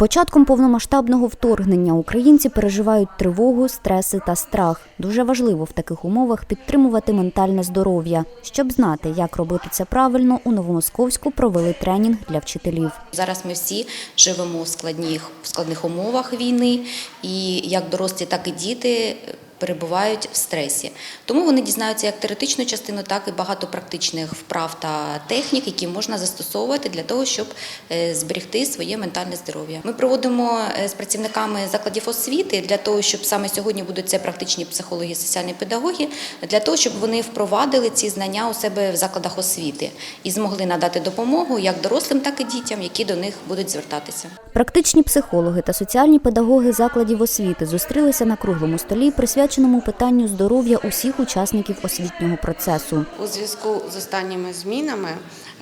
початком повномасштабного вторгнення українці переживають тривогу, стреси та страх. Дуже важливо в таких умовах підтримувати ментальне здоров'я. Щоб знати, як робити це правильно, у Новомосковську провели тренінг для вчителів. Зараз ми всі живемо в складних, в складних умовах війни, і як дорослі, так і діти перебувають в стресі. Тому вони дізнаються як теоретичну частину, так і багато практичних вправ та технік, які можна застосовувати для того, щоб е, зберегти своє ментальне здоров'я. Ми проводимо е, з працівниками закладів освіти для того, щоб саме сьогодні будуть це практичні психологи, соціальні педагоги, для того, щоб вони впровадили ці знання у себе в закладах освіти і змогли надати допомогу як дорослим, так і дітям, які до них будуть звертатися. Практичні психологи та соціальні педагоги закладів освіти зустрілися на круглому столі, присвяченому питанню здоров'я усіх учасників освітнього процесу. У зв'язку з останніми змінами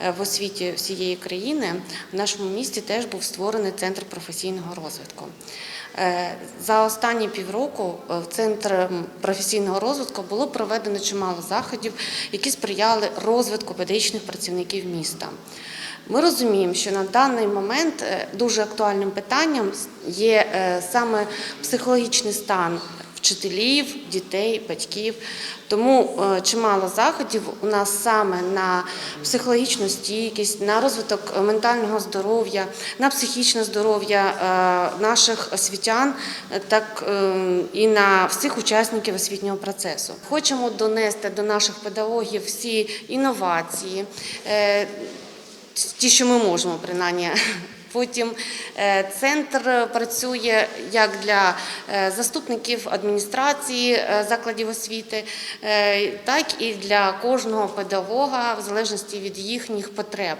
е, в освіті всієї країни в нашому місті теж був створений центр професійного розвитку. Е, За останні півроку е, в центр професійного розвитку було проведено чимало заходів, які сприяли розвитку педагогічних працівників міста. Ми розуміємо, що на даний момент дуже актуальним питанням є саме психологічний стан вчителів, дітей, батьків. Тому е, чимало заходів у нас саме на психологічну стійкість, на розвиток е, ментального здоров'я, на психічне здоров'я е, наших освітян, так і на всіх учасників освітнього процесу. Хочемо донести до наших педагогів всі інновації. ті, що ми можемо, принаймні. Потім е, центр працює як для е, заступників адміністрації е, закладів освіти, так і для кожного педагога, в залежності від їхніх потреб.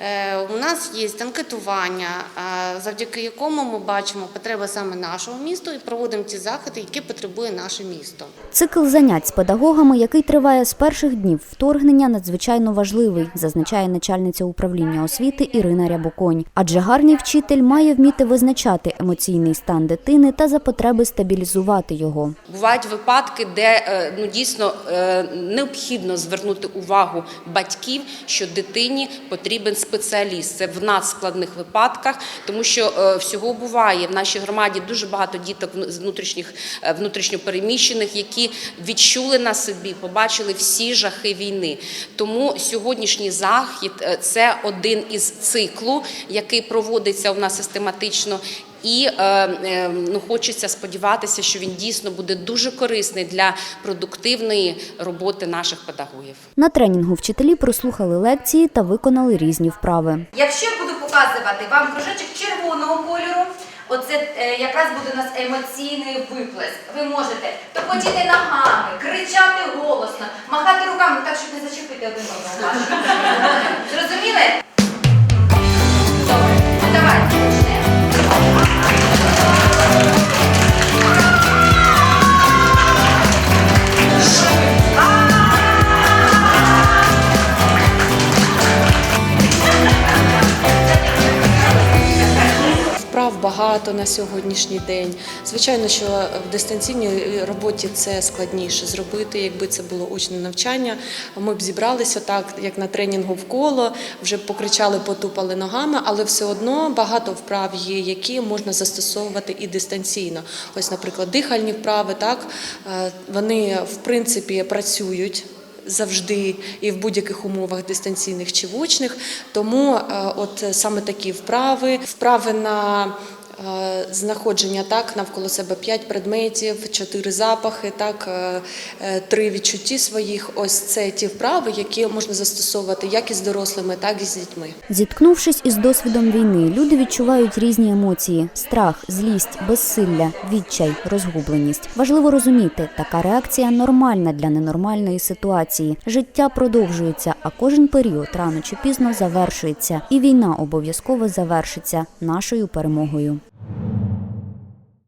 Е, У нас є анкетування, е, завдяки якому ми бачимо потреби саме нашого міста і проводимо ті заходи, які потребує наше місто. Цикл занять з педагогами, який триває з перших днів вторгнення, надзвичайно важливий, зазначає начальниця управління освіти Ірина Рябоконь. Адже гарний вчитель має вміти визначати емоційний стан дитини та за потреби стабілізувати його. Бувають випадки, де е, ну дійсно необхідно звернути увагу батьків, що дитині потрібен спеціаліст. Це в надскладних випадках, тому що е, всього буває в нашій громаді дуже багато діток з внутрішніх е, внутрішньопереміщених, які відчули на собі, побачили всі жахи війни. Тому сьогоднішній захід е, це один із циклу, який проводиться у нас систематично. І е, е, ну, хочеться сподіватися, що він дійсно буде дуже корисний для продуктивної роботи наших педагогів. На тренінгу вчителі прослухали лекції та виконали різні вправи. Якщо я буду показувати вам кружочок червоного кольору, оце е, якраз буде у нас емоційний виплеск. Ви можете топотіти ногами, кричати голосно, махати руками так, щоб не зачепити один одного. Багато на сьогоднішній день. Звичайно, що в дистанційній роботі це складніше зробити, якби це було очне навчання. Ми б зібралися так, як на тренінгу в коло, вже покричали, потупали ногами, але все одно багато вправ є, які можна застосовувати і дистанційно. Ось, наприклад, дихальні вправи, так е, вони в принципі працюють завжди і в будь-яких умовах дистанційних чи вочних. Тому е, от саме такі вправи, вправи на Знаходження так навколо себе п'ять предметів, чотири запахи, так е, е, три відчутті своїх. Ось це ті вправи, які можна застосовувати як із дорослими, так і з дітьми. Зіткнувшись із досвідом війни, люди відчувають різні емоції: страх, злість, безсилля, відчай, розгубленість. Важливо розуміти, така реакція нормальна для ненормальної ситуації. Життя продовжується, а кожен період рано чи пізно завершується, і війна обов'язково завершиться нашою перемогою.